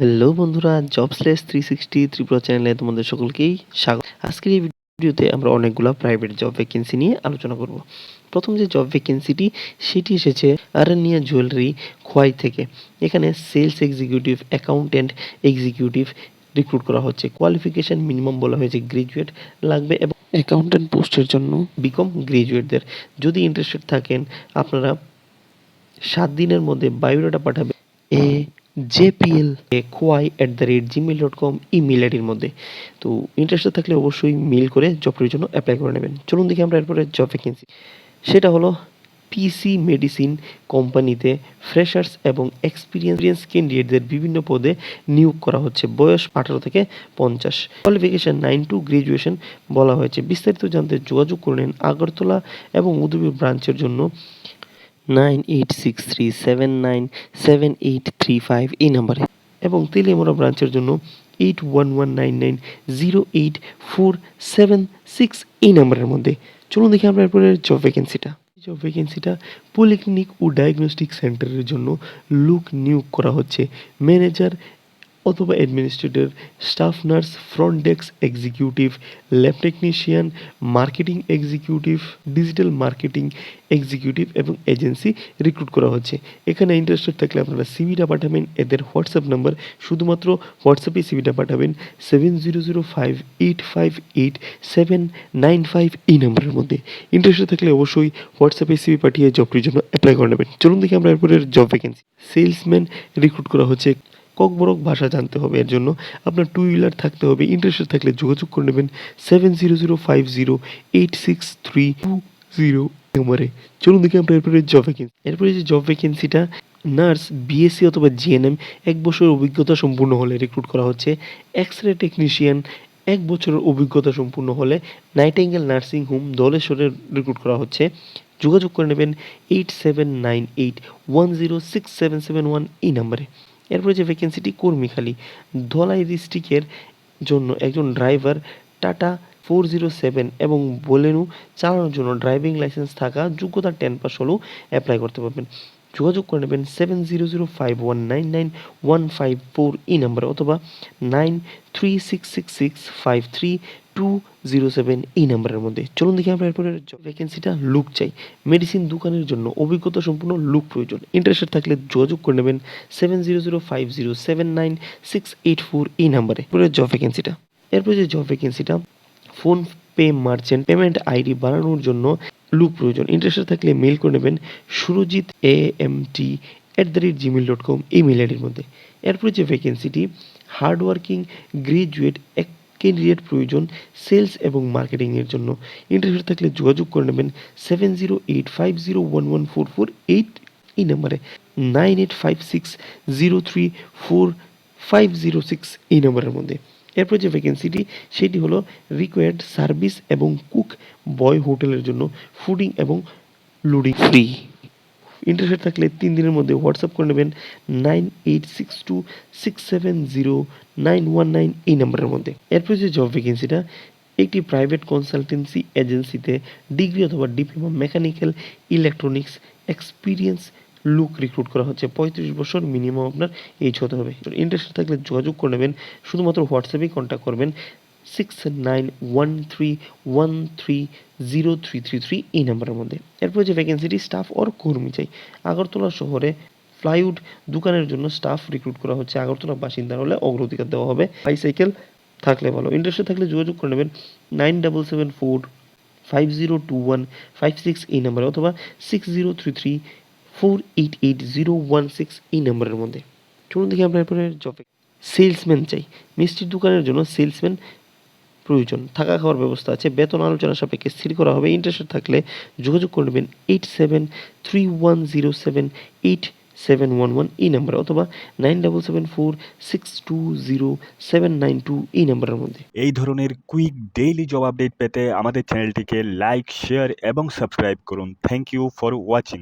Hello বন্ধুরা জবসলেস three sixty Tripura চ্যানেলে তোমাদের সকলকেই স্বাগত। আজকের এই ভিডিওতে আমরা অনেকগুলো প্রাইভেট জব ভ্যাকেন্সি নিয়ে আলোচনা করব। প্রথম যে জব ভ্যাকেন্সিটি সেটি এসেছে আরনিয়া জুয়েলারি খোয়াই থেকে। এখানে sales executive accountant executive recruit করা হচ্ছে। কোয়ালিফিকেশন মিনিমাম বলা হয়েছে গ্রাজুয়েট লাগবে এবং অ্যাকাউন্টেন্ট পোস্টের জন্য। বিকম গ্রাজুয়েটদের যদি ইন্টারেস্টেড থাকেন আপনারা সাত দিনের মধ্যে বায়োডাটা পাঠাবে। A JPL Khowai at the rate Gmail dot com email আইডির মধ্যে। তো ইন্টারেস্টেড থাকলে অবশ্যই মেল করে জবের জন্য অ্যাপ্লাই করে নেবেন। চলুন দেখি আমরা এরপরে জব ভ্যাকেন্সি সেটা হলো পিসি মেডিসিন কোম্পানিতে ফ্রেশার্স এবং এক্সপিরিয়েন্স ক্যান্ডিডেটদের বিভিন্ন পদে নিয়োগ করা হচ্ছে। বয়স আঠারো থেকে পঞ্চাশ। কোয়ালিফিকেশন নাইন টু গ্রাজুয়েশন বলা হয়েছে। বিস্তারিত জানতে যোগাযোগ করে আগরতলা এবং উদয়পুর ব্রাঞ্চের জন্য। Nine eight six three seven nine seven eight three five এই নাম্বারে। এবং তেলিয়ামোড়া ব্রাঞ্চের জন্য eight one one nine nine zero eight four seven six এই নাম্বারের মধ্যে। চলুন দেখি আমরা এরপরে জব ভ্যাকেন্সিটা জব ভ্যাকেন্সিটা পলিক্লিনিক ও ডায়াগনস্টিক সেন্টারের জন্য লুক নিয়োগ করা হচ্ছে। ম্যানেজার অথবা administrator staff nurse front desk executive lab technician marketing executive digital marketing executive এবং এজেন্সি রিক্রুট করা হচ্ছে। এখানে ইন্টারেস্টেড থাকলে আপনারা সিভিটা পাঠাবেন, এদের হোয়াটসঅ্যাপ নাম্বার শুধুমাত্র হোয়াটসঅ্যাপে সিভিটা পাঠাবেন seven zero zero five eight five eight seven nine five এই নাম্বারের মধ্যে। ইন্টারেস্টেড থাকলে অবশ্যই হোয়াটসঅ্যাপে সিভি পাঠিয়ে জবটির জন্য অ্যাপ্লাই করে নেবেন। চলুন দেখি আমরা এরপরের জব ভ্যাকেন্সি সেলসম্যান রিক্রুট করা হচ্ছে। ককবরক ভাষা জানতে হবে। এর জন্য আপনার টু হুইলার থাকতে হবে। ইন্টারেস্টেড থাকলে যোগাযোগ করে নেবেন seven zero zero five zero eight six three two zero নম্বরে চলুন দেখি আমরা এরপরে জব ভ্যাকেন্সি এরপরে যে জব ভ্যাকেন্সিটা নার্স বিএসসি অথবা জিএনএম এক বছরের অভিজ্ঞতা সম্পূর্ণ হলে রিক্রুট করা হচ্ছে। এক্স রে টেকনিশিয়ান এক বছরের অভিজ্ঞতা সম্পূর্ণ হলে নাইটেঙ্গেল নার্সিং হোম দলেশ্বরে রিক্রুট করা হচ্ছে। যোগাযোগ করে নেবেন eight seven nine eight one zero six seven seven one এই নাম্বারে এরপরে যে ভ্যাকেন্সিটি কর্মীখালি ধলাই ডিস্ট্রিক্টের জন্য একজন driver Tata four zero seven এবং বোলেনু চালানোর জন্য ড্রাইভিং লাইসেন্স থাকা যোগ্যতা টেন পাস হলেও অ্যাপ্লাই করতে পারবেন। যোগাযোগ করে নেবেন seven zero zero five one nine nine one five four এই নাম্বারে অথবা nine three six six six five three two zero seven এই নাম্বারের মধ্যে। চলুন দেখি আমরা এরপরে ভ্যাকেন্সিটা লুক চাই। মেডিসিন দোকানের জন্য অভিজ্ঞতা সম্পূর্ণ লুক প্রয়োজন। ইন্টারেস্টেড থাকলে যোগাযোগ করে নেবেন seven zero zero five zero seven nine six eight four এই নাম্বারে। জব ভ্যাকেন্সিটা এরপরে যে জব ভ্যাকেন্সিটা PhonePe merchant payment ID বানানোর জন্য লুক প্রয়োজন। ইন্টারেস্টেড থাকলে মেল করে নেবেন Surajit A M T at the rate Gmail dot com এই মেল আইডির মধ্যে। এরপরে যে ভ্যাকেন্সিটি হার্ডওয়ার্কিং গ্রাজুয়েট এক ক্যান্ডিডেট প্রয়োজন সেলস এবং মার্কেটিংয়ের জন্য। ইন্টারেস্টেড থাকলে যোগাযোগ করে নেবেন seven zero eight five zero one one four four eight এই নাম্বারে nine eight five six zero three four five zero six এই নাম্বারের মধ্যে। এরপর যে ভ্যাকেন্সিটি সেটি হলো রিকোয়ার্ড সার্ভিস এবং কুক বয় হোটেলের জন্য ফুডিং এবং লুডিং ফ্রি ইন্টারেস্টেড থাকলে তিন দিনের মধ্যে হোয়াটসঅ্যাপ করে নেবেন nine eight six two six seven zero nine one nine এই নাম্বারের মধ্যে। এরপর যে জব ভ্যাকেন্সিটা একটি প্রাইভেট কনসালটেন্সি এজেন্সিতে ডিগ্রি অথবা ডিপ্লোমা মেকানিক্যাল ইলেকট্রনিক্স এক্সপিরিয়েন্স লুক রিক্রুট করা হচ্ছে। পঁয়ত্রিশ বছর মিনিমাম আপনার এইজ হতে হবে। ইন্টারেস্টেড থাকলে যোগাযোগ করে নেবেন। শুধুমাত্র হোয়াটসঅ্যাপেই কন্ট্যাক্ট করবেন six nine one three one three zero three three three এই নাম্বারের মধ্যে। এরপর যে ভ্যাকেন্সিটি স্টাফ অর কর্মী চাই, আগরতলা শহরে প্লাইউড দোকানের জন্য স্টাফ রিক্রুট করা হচ্ছে। আগরতলা বাসিন্দা হলে অগ্রাধিকার দেওয়া হবে। বাইসাইকেল থাকলে ভালো। ইন্টারেস্টেড থাকলে যোগাযোগ করে নেবেন nine double seven four five zero two one five six এই নাম্বারে অথবা six zero three three four eight eight zero one six এই নাম্বারের মধ্যে। চলুন দেখি আমরা এরপরে জবে সেলসম্যান চাই। মিষ্টির দোকানের জন্য সেলসম্যান প্রয়োজন। থাকা খাওয়ার ব্যবস্থা আছে। বেতন আলোচনা সাপেক্ষে স্থির করা হবে। ইন্টারেস্টেড থাকলে যোগাযোগ করে নেবেন eight seven three one zero seven eight seven one one এই নাম্বার অথবা nine double seven four six two zero seven nine two এই নাম্বারের মধ্যে। এই ধরনের কুইক ডেইলি জব আপডেট পেতে আমাদের চ্যানেলটিকে লাইক শেয়ার এবং সাবস্ক্রাইব করুন। Thank you for watching